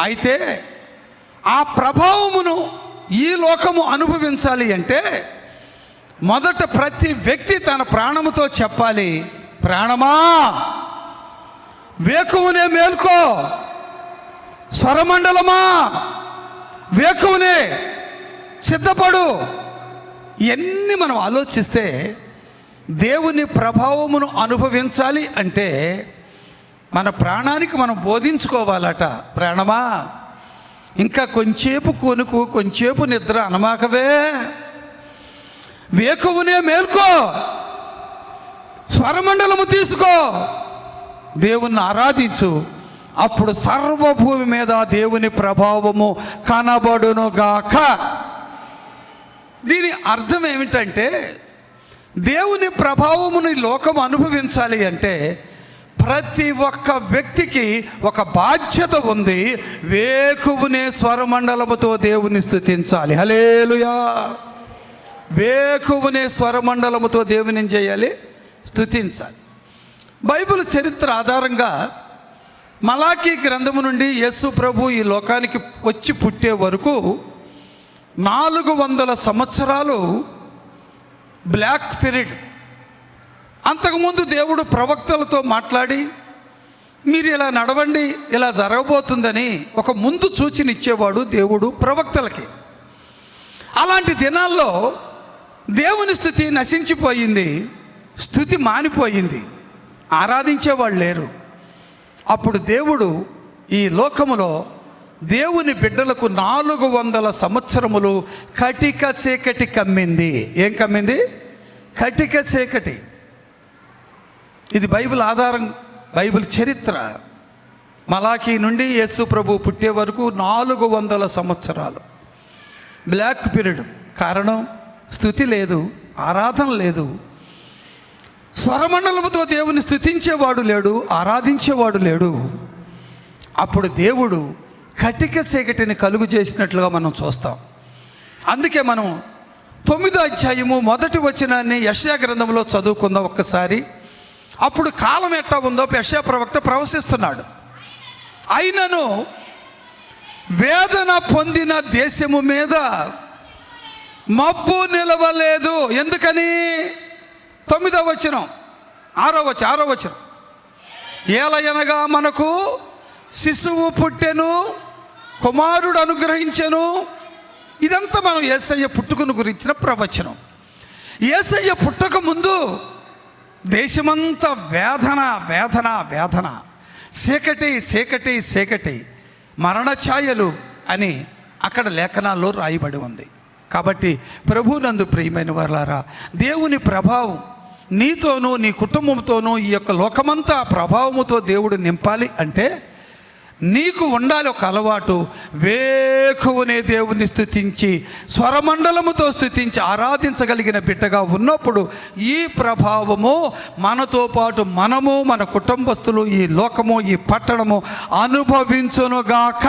అయితే ఆ ప్రభావమును ఈ లోకము అనుభవించాలి అంటే మొదట ప్రతి వ్యక్తి తన ప్రాణముతో చెప్పాలి ప్రాణమా వేకువునే మేల్కో స్వరమండలమా వేకువునే సిద్ధపడు. ఎన్ని మనం ఆలోచిస్తే దేవుని ప్రభావమును అనుభవించాలి అంటే మన ప్రాణానికి మనం బోధించుకోవాలట. ప్రాణమా? ఇంకా కొంచేపు కొనుకు కొంచేపు నిద్ర అనమాకవే. వేకువునే మేల్కో. స్వరమండలము తీసుకో. దేవుణ్ణి ఆరాధించు. అప్పుడు సర్వభూమి మీద దేవుని ప్రభావము కనబడునుగాక. దీని అర్థం ఏమిటంటే దేవుని ప్రభావముని లోకం అనుభవించాలి అంటే ప్రతి ఒక్క వ్యక్తికి ఒక బాధ్యత ఉంది. వేకువునే స్వరమండలముతో దేవుని స్థుతించాలి హలేలుయా వేకువునే స్వరమండలముతో దేవుని చేయాలి స్థుతించాలి బైబిల్ చరిత్ర ఆధారంగా మలాఖీ గ్రంథము నుండి యేసు ప్రభు ఈ లోకానికి వచ్చి పుట్టే వరకు నాలుగు వందల సంవత్సరాలు బ్లాక్ పీరియడ్ అంతకుముందు దేవుడు ప్రవక్తలతో మాట్లాడి మీరు ఇలా నడవండి ఇలా జరగబోతుందని ఒక ముందు సూచన ఇచ్చేవాడు దేవుడు ప్రవక్తలకి. అలాంటి దినాల్లో దేవుని స్థుతి నశించిపోయింది స్థుతి మానిపోయింది. ఆరాధించేవాళ్ళు లేరు. అప్పుడు దేవుడు ఈ లోకములో దేవుని బిడ్డలకు నాలుగు వందల సంవత్సరములు కటిక చీకటి కమ్మింది. ఏం కమ్మింది? కటిక చీకటి. ఇది బైబిల్ ఆధారం బైబిల్ చరిత్ర. మలాఖీ నుండి యేసు ప్రభు పుట్టే వరకు నాలుగు వందల సంవత్సరాలు. Black period. కారణం స్థుతి లేదు ఆరాధన లేదు. స్వరమండలముతో దేవుని స్థుతించేవాడు లేడు ఆరాధించేవాడు లేడు. అప్పుడు దేవుడు కటిక సేకటిని కలుగు చేసినట్లుగా మనం చూస్తాం. అందుకే మనం తొమ్మిదో అధ్యాయము మొదటి వచనాన్ని యశా గ్రంథంలో చదువుకుందాం ఒక్కసారి. అప్పుడు కాలం ఎట్టా ఉందో యశా ప్రవక్త ప్రవశిస్తున్నాడు. అయినను వేదన పొందిన దేశము మీద మబ్బు నిలవలేదు. ఎందుకని? తొమ్మిదో వచనం. ఆరో వచ్చ ఆరో వచనం. ఏలయనగా మనకు శిశువు పుట్టెను కుమారుడు అనుగ్రహించెను. ఇదంతా మనం ఏసయ్య పుట్టుకును గురించిన ప్రవచనం. ఏసయ్య పుట్టక ముందు దేశమంతా వేదన వేదన వేదన. చీకటి చీకటి చీకటి మరణ ఛాయలు అని అక్కడ లేఖనాల్లో రాయబడి ఉంది. కాబట్టి ప్రభునందు ప్రియమైన వారులారా దేవుని ప్రభావం నీతోనూ నీ కుటుంబంతోనూ ఈ యొక్క లోకమంతా ప్రభావముతో దేవుడు నింపాలి అంటే నీకు ఉండాలి ఒక అలవాటు. వేకువనే దేవుని స్థుతించి స్వరమండలముతో స్థుతించి ఆరాధించగలిగిన బిడ్డగా ఉన్నప్పుడు ఈ ప్రభావము మనతో పాటు మనము మన కుటుంబస్తులు ఈ లోకము ఈ పట్టణము అనుభవించునుగాక.